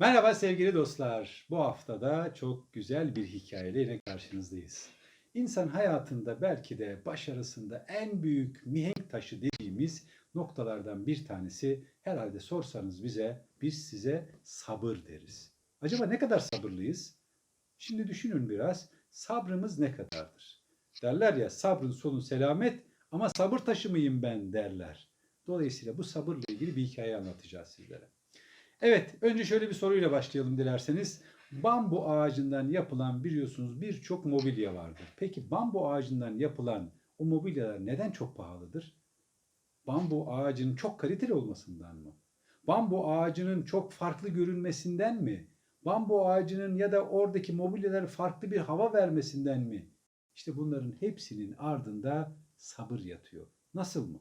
Merhaba sevgili dostlar. Bu haftada çok güzel bir hikayeyle yine karşınızdayız. İnsan hayatında belki de başarısında en büyük mihenk taşı dediğimiz noktalardan bir tanesi herhalde sorsanız bize biz size sabır deriz. Acaba ne kadar sabırlıyız? Şimdi düşünün biraz sabrımız ne kadardır? Derler ya sabrın sonu selamet ama sabır taşı mıyım ben derler. Dolayısıyla bu sabırla ilgili bir hikaye anlatacağız sizlere. Evet, önce şöyle bir soruyla başlayalım dilerseniz. Bambu ağacından yapılan biliyorsunuz birçok mobilya vardır. Peki bambu ağacından yapılan o mobilyalar neden çok pahalıdır? Bambu ağacının çok kaliteli olmasından mı? Bambu ağacının çok farklı görünmesinden mi? Bambu ağacının ya da oradaki mobilyalar farklı bir hava vermesinden mi? İşte bunların hepsinin ardında sabır yatıyor. Nasıl mı?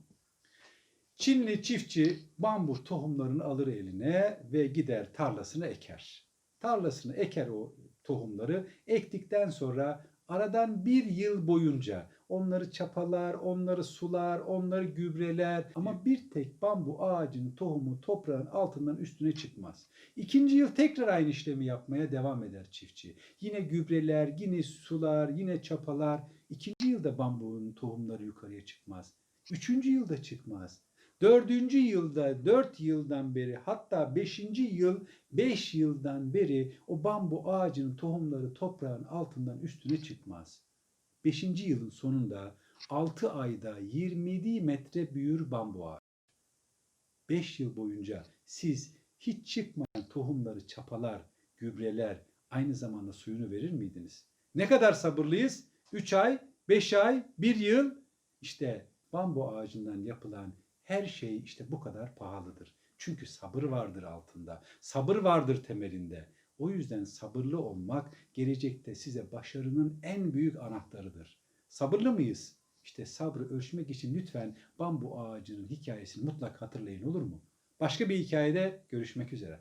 Çinli çiftçi bambu tohumlarını alır eline ve gider tarlasını eker. Tarlasını eker o tohumları. Ektikten sonra aradan bir yıl boyunca onları çapalar, onları sular, onları gübreler. Ama bir tek bambu ağacının tohumu toprağın altından üstüne çıkmaz. İkinci yıl tekrar aynı işlemi yapmaya devam eder çiftçi. Yine gübreler, yine sular, yine çapalar. İkinci yılda bambuğun tohumları yukarıya çıkmaz. Üçüncü yılda çıkmaz. Dördüncü yılda, dört yıldan beri hatta beşinci yıl, beş yıldan beri o bambu ağacının tohumları toprağın altından üstüne çıkmaz. Beşinci yılın sonunda altı ayda 27 metre büyür bambu ağacı. Beş yıl boyunca siz hiç çıkmayan tohumları çapalar, gübreler, aynı zamanda suyunu verir miydiniz? Ne kadar sabırlıyız? Üç ay, beş ay, bir yıl. İşte bambu ağacından yapılan her şey işte bu kadar pahalıdır. Çünkü sabır vardır altında. Sabır vardır temelinde. O yüzden sabırlı olmak gelecekte size başarının en büyük anahtarıdır. Sabırlı mıyız? İşte sabrı ölçmek için lütfen bambu ağacının hikayesini mutlak hatırlayın olur mu? Başka bir hikayede görüşmek üzere.